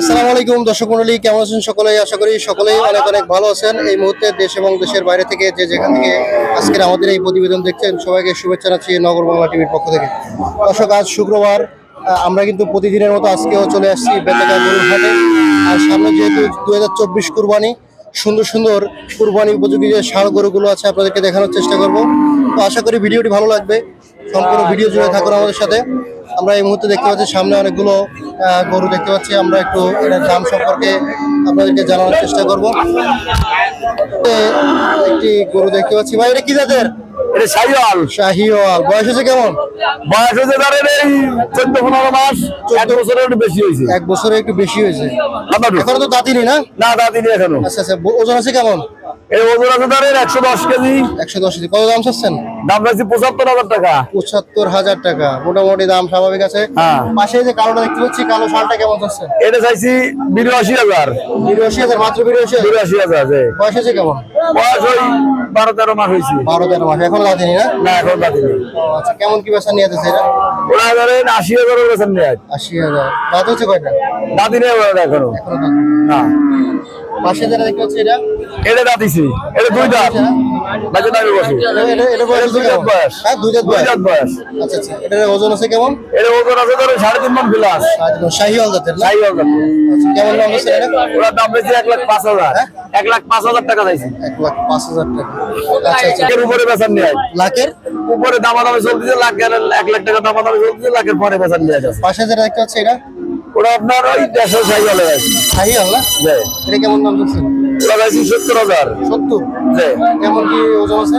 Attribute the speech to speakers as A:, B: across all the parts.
A: আসসালামু আলাইকুম, দর্শক মন্ডলী, কেমন আছেন সকলেই আশা করি সকলেই অনেক অনেক ভালো আছেন। এই মুহূর্তে দেশ এবং দেশের বাইরে থেকে যে যেখান থেকে আজকের আমাদের এই প্রতিবেদন দেখছেন, সবাইকে শুভেচ্ছা জানাচ্ছি নগর বাংলা টিভির পক্ষ থেকে। দর্শক, আজ শুক্রবার আমরা কিন্তু প্রতিদিনের মতো আজকেও চলে আসছি বেতাগা গরুর হাটে। আর সামনে যেহেতু দু হাজার চব্বিশ কুরবানি, সুন্দর সুন্দর কুরবানি উপযোগী যে ষাঁড় গরুগুলো আছে, আপনাদেরকে দেখানোর চেষ্টা করব। তো আশা করি ভিডিওটি ভালো লাগবে। সম্পূর্ণ ভিডিও জুড়ে থাকুন আমাদের সাথে। আমরা এই মুহূর্তে দেখতে পাচ্ছি সামনে অনেকগুলো গরু দেখতে পাচ্ছি। আমরা একটু এটার দাম সম্পর্কে আপনাদেরকে জানানোর চেষ্টা করব। একটি গরু দেখতে পাচ্ছি। ভাই, এটা কি জাতের?
B: এটা শাহিওয়াল।
A: শাহিওয়াল। বয়স হয়েছে কেমন?
B: বয়স হচ্ছে ধরেন এই চোদ্দ পনেরো মাস। এক বছরের একটু বেশি হয়েছে।
A: এক বছরে একটু বেশি হয়েছে। এখনও তো দাঁতিনি না?
B: না দাদি এখনও।
A: আচ্ছা আচ্ছা ওজন আছে কেমন?
B: এই ওজন আছে ধরেন একশো দশ কেজি।
A: একশো দশ কত দাম চাচ্ছেন?
B: দাম চাইছি পঁচাত্তর হাজার টাকা।
A: পঁচাত্তর হাজার টাকা। মোটামুটি দাম স্বাভাবিক আছে।
B: হ্যাঁ।
A: পাশে যে কালোটা দেখতে পাচ্ছি কালো শালটা কেমন চাচ্ছেন
B: এটা চাইছি বিরাশি হাজার।
A: বিরাশি হাজার মাত্র বিরাশি হাজার?
B: বিরাশি হাজার
A: বয়স আছে কেমন?
B: বয়স ওই বারো তেরো মাস হয়েছে।
A: বারো তেরো মাস। এখন দাঁতিনি না?
B: না এখন
A: আচ্ছা কেমন কি বেচা নিয়ে এটা
B: ওরা ধরেন আশি হাজারের বেতন নেয়
A: আশি হাজার। দাঁত হচ্ছে কয়টা?
B: নেই ওরা
A: এখনও।
B: না।
A: পাশে যেটা দেখতে পাচ্ছি এটা
B: এটা দুই দাঁত। বাজে দাবি বসে।
A: এটা- এটা- বয়স
B: দুই দাঁত বয়স।
A: হ্যাঁ দুই দাঁত
B: দুই
A: বয়স।
B: দাঁত বয়স।
A: আচ্ছা আচ্ছা। এটার ওজন আছে কেমন?
B: এটা ওজন আছে ধরেন সাড়ে তিন মন
A: জাতের না?
B: শাহিওয়াল জাত।
A: আচ্ছা, কেমন দাম আছে এটা
B: ওরা দাম বেশি এক লাখ পাঁচ হাজার।
A: হ্যাঁ?
B: এক লাখ পাঁচ হাজার টাকা চাইছি।
A: এক লাখ পাঁচ হাজার টাকা। আচ্ছা আচ্ছা।
B: উপরে বেচার নিয়ে
A: লাখের?
B: উপরে চলতেছে এক লাখ টাকা দামা দামে চলতেছে লাখের পরে বেচার নিয়ে যাচ্ছে
A: পাশে যেটা দেখতে পাচ্ছি এটা?
B: ওরা আপনার ওই দেড়শো
A: এটা কেমন দাম
B: চাইছি সত্তর হাজার।
A: সত্তর? কেমন কি ওজন আছে?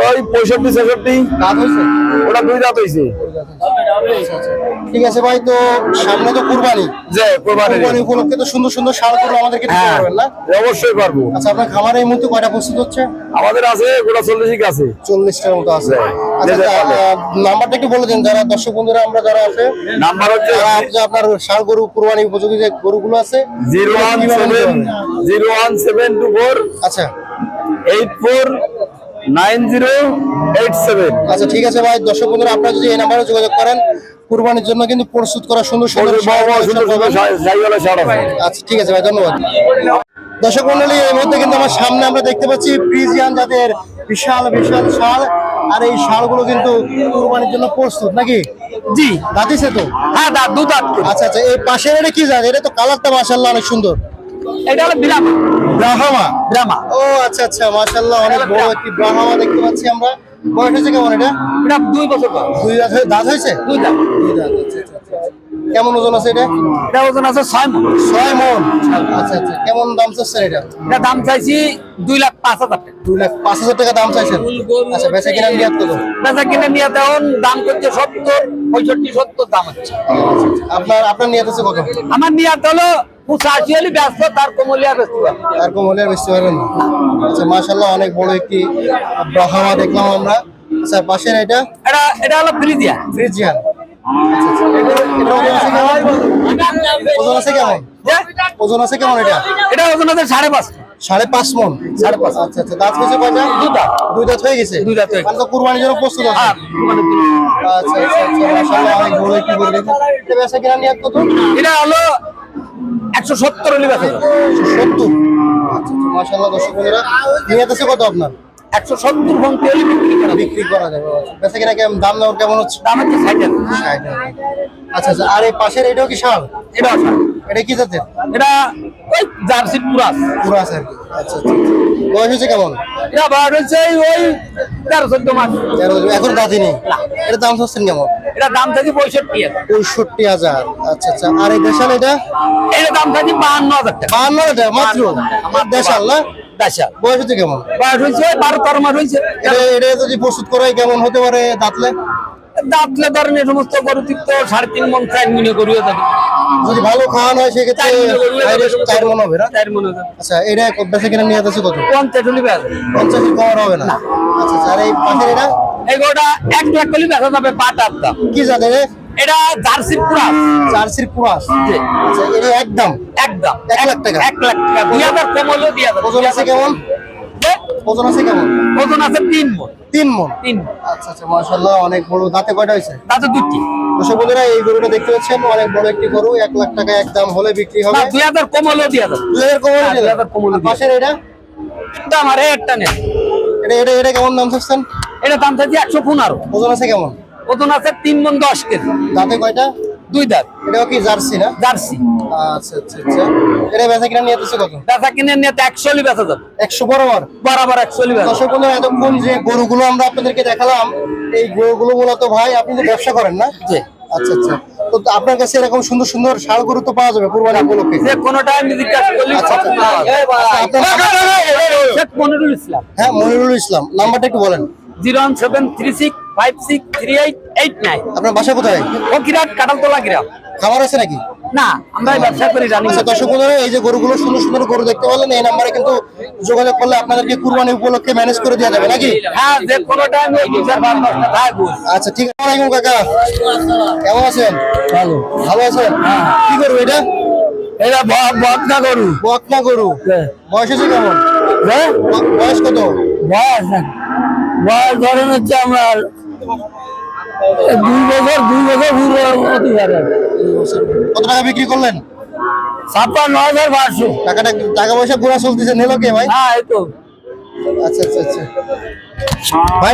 B: ওই পঁয়ষট্টি ছেষট্টি।
A: দাঁত হয়েছে?
B: ওটা দুই দাঁত হয়েছে।
A: ঠিক আছে ভাই তো সামনে তো কুরবানি।
B: যে কোরবানি
A: কুরবানি উপলক্ষে তো সুন্দর সুন্দর সার গরু আমাদেরকে দিতে
B: হ্যাঁ
A: পারবেন না?
B: অবশ্যই পারব।
A: আচ্ছা আপনার খামারে এই মুহূর্তে কয়টা প্রস্তুত হচ্ছে?
B: আমাদের আছে গোটা চল্লিশ আছে।
A: চল্লিশটার মতো আছে। আচ্ছা আচ্ছা, নাম্বারটা একটু বলে দিন যারা দর্শক বন্ধুরা আমরা যারা আছে
B: নাম্বার হচ্ছে
A: আপনার সার গরু কুরবানি উপযোগী যে গরুগুলো আছে
B: জিরো ওয়ান
A: কীভাবে নিতে
B: সেভেন
A: হবে?
B: Zero one seven two four
A: আচ্ছা।
B: Eight four nine zero eight seven.
A: আচ্ছা ঠিক আছে ভাই। দর্শক বন্ধুরা আপনারা যদি এই নাম্বারে যোগাযোগ করেন কুরবানির জন্য কিন্তু প্রস্তুত করা সুন্দর সুন্দর আচ্ছা ঠিক আছে ভাই ধন্যবাদ। দর্শক মন্ডলী এই মুহূর্তে কিন্তু আমার সামনে আমরা দেখতে পাচ্ছি ফ্রিজিয়ান জাতের বিশাল বিশাল শাল। আর এই শালগুলো কিন্তু কুরবানির জন্য প্রস্তুত নাকি?
B: জি।
A: দাঁতিছে তো?
B: হ্যাঁ দাঁত দু দাঁত
A: আচ্ছা আচ্ছা এই পাশের এটা কি জাত? এটা তো কালারটা মাশাআল্লাহ অনেক সুন্দর।
B: এটা হলো বিরাম
A: ব্রাহ্মা।
B: ব্রাহ্মা।
A: ও আচ্ছা আচ্ছা মাশাআল্লাহ অনেক বড় একটি ব্রাহ্মা দেখতে পাচ্ছি আমরা। বয়স হয়েছে কেমন এটা?
B: এটা দুই বছর
A: দুই দাঁত হয়ে- দাঁত হয়েছে?
B: দুই দাঁত।
A: দুই দাঁত আচ্ছা আচ্ছা, আচ্ছা আচ্ছা। কেমন ওজন আছে এটা?
B: এটা ওজন আছে ছয় মণ
A: ছয় মন। আচ্ছা আচ্ছা কেমন দাম চাচ্ছেন এটা?
B: এটা দাম চাইছি দুই লাখ পাঁচ হাজার টাকা।
A: দুই লাখ পাঁচ হাজার টাকা দাম চাইছেন? আচ্ছা বেচা কিনা নিয়াত কত?
B: বেচা কিনে নিয়ে তেমন দাম করছে সত্তর পঁয়ষট্টি সত্তর দাম হচ্ছে।
A: আপনার আপনার নিয়ে আছে কত?
B: আমার নিয়াত হলো পঁচাশি হলে ব্যস্ত তার কমলিয়া ব্যস্ত
A: আর কম বেচতে পারবেন আচ্ছা মাশাল্লাহ অনেক বড় একটি ব্রাহ্মা দেখলাম আমরা। আচ্ছা পাশের এটা?
B: এটা এটা হলো
A: ফ্রিজিয়ান। ওজন আছে কেমন? ওজন আছে এটা?
B: এটা ওজন আছে সাড়ে পাঁচ
A: সাড়ে পাঁচ মন সাড়ে পাঁচ আচ্ছা আচ্ছা দাঁত হয়েছে কয়টা? দুই দুই দাঁত হয়ে গেছে?
B: দুই দাঁত হয়ে গেছে।
A: কুরবানির জন্য প্রস্তুত আছে।
B: হ্যাঁ,
A: আচ্ছা আচ্ছা আচ্ছা অনেক বড় একটি গরু দেখুন এটা বেচা কিনা নিয়াত কত?
B: এটা হলো একশো সত্তর একশো
A: সত্তর? আচ্ছা মাশাআল্লাহ দর্শক বন্ধুরা নিয়ে কত আপনার?
B: একশো সত্তর ভঙ্গি হলে বিক্রি করা যাবে।
A: বেচা কিনা কেমন দাম দেওয়ার কেমন হচ্ছে?
B: দাম হচ্ছে ষাট টাকা।
A: ষাট টাকা। আচ্ছা আচ্ছা আর এই পাশের এটাও কি শাল?
B: এটা।
A: এটা কি জাতের?
B: এটা ওই জার্সি পুরাস।
A: পুরো আর কি। আচ্ছা আচ্ছা। বয়স হয়েছে কেমন?
B: এটা বার হচ্ছে ওই তেরো চোদ্দ মাস।
A: তেরো এখন দাঁতি নেই? এটা দাম হচ্ছেন কেমন?
B: এটা দাম থাকে পঁয়ষট্টি হাজার।
A: পঁয়ষট্টি হাজার। আচ্ছা আচ্ছা আর এই দেশাল এটা?
B: এটা দাম থাকে বাহান্ন হাজার টাকা।
A: বাহান্ন হাজার মাত্র? আমার দেশাল না?
B: দাসা
A: বয়স হচ্ছে কেমন?
B: বয়স হয়েছে বারো তেরো মাস হয়েছে।
A: এটা যদি প্রস্তুত করে কেমন হতে পারে দাঁতলে?
B: দাঁতলে ধরেন সমস্ত গরু তো সাড়ে তিন মন চার মিনে করিও যাবে।
A: যদি ভালো খাওয়ানো হয় সেক্ষেত্রে
B: চার মিনে
A: হবে না?
B: চার মনে
A: আচ্ছা এটা বেচা কিনা নিয়ে আছে কত?
B: পঞ্চাশ হলে বেচা
A: পঞ্চাশ কমার হবে না? আচ্ছা আচ্ছা আর এই পাশের এটা?
B: এই গরুটা এক লাখ করলে বেচা যাবে পাটার দাম
A: কি জাতের এ?
B: এটা জার্সি পুরাস
A: জার্সির পুরাস আচ্ছা এটা একদম।
B: একদম।
A: এক লাখ টাকা?
B: লাখ টাকা। দুই হাজার কম
A: ওজন আছে কেমন? ওজন আছে কেমন?
B: ওজন আছে তিন
A: তিন মন?
B: তিন
A: আচ্ছা আচ্ছা মাশাআল্লাহ অনেক বড়। দাঁতে কয়টা
B: তাতে দুটি।
A: দর্শক বন্ধুরা এই গরুটা দেখতে পাচ্ছেন অনেক বড় একটি গরু। এক লাখ টাকা একদম হলে বিক্রি হবে।
B: কম হ্যাঁ,
A: পাশের এটা?
B: দাম আর একটা
A: এটা এটা এটা কেমন দাম
B: এটা
A: ওজন আছে কেমন?
B: ওজন আছে তিন মন দশ কেজি
A: দাঁতে কয়টা
B: দুই দাঁত
A: এটাও কি জার্সি না
B: জার্সি
A: আচ্ছা আচ্ছা আচ্ছা এটা বেচা কিনা নিয়ে কত
B: বেচা কিনে নিয়ে তো একশো বেচা যাবে
A: একশো বরাবর
B: বরাবর একশো বেচা
A: দর্শক বন্ধুরা এতক্ষণ যে গরুগুলো আমরা আপনাদেরকে দেখালাম এই গরুগুলো মূলত ভাই আপনি ব্যবসা করেন না
B: জি।
A: আচ্ছা আচ্ছা তো আপনার কাছে এরকম সুন্দর সুন্দর গরু তো পাওয়া যাবে কুরবানি উপলক্ষে
B: যে কোনো টাইম জিজ্ঞাসা করলি
A: আচ্ছা, আচ্ছা।
B: আচ্ছা,
A: আপনার-
B: শেখ মনিরুল ইসলাম
A: হ্যাঁ মনিরুল ইসলাম নাম্বারটা একটু বলেন
B: zero one seven three six five six three eight eight nine.
A: আপনার বাসা কোথায়?
B: ফকিরাট কাটালতলা গ্রাম।
A: খাবার আছে নাকি?
B: না আমরা ব্যবসা করি জানি
A: আচ্ছা দর্শক বন্ধুরা এই যে গরুগুলো সুন্দর সুন্দর গরু দেখতে পেলেন এই নাম্বারে কিন্তু যোগাযোগ করলে আপনাদেরকে কুরবানি উপলক্ষে ম্যানেজ করে দেওয়া যাবে নাকি?
B: হ্যাঁ যে কোনো টাইম ওই
A: আচ্ছা ঠিক আছে আলাইকুম কাকা। কেমন আছেন?
B: ভালো।
A: ভালো আছেন? কি করব এটা?
B: এটা বদনা করু
A: বকনা গরু। বয়স আছে কেমন? ব- বয়স কত?
B: বয়স বয়স ধরেন হচ্ছে আমার দুই বছর দুই বছর পুরো অতিবার
A: কত টাকা বিক্রি করলেন?
B: ছাপ্পান্ন হাজার পাঁচশো।
A: টাকাটা টাকা পয়সা ঘোরা চলতেছে নিল কে ভাই?
B: হ্যাঁ এই তো।
A: আচ্ছা আচ্ছা আচ্ছা। ভাই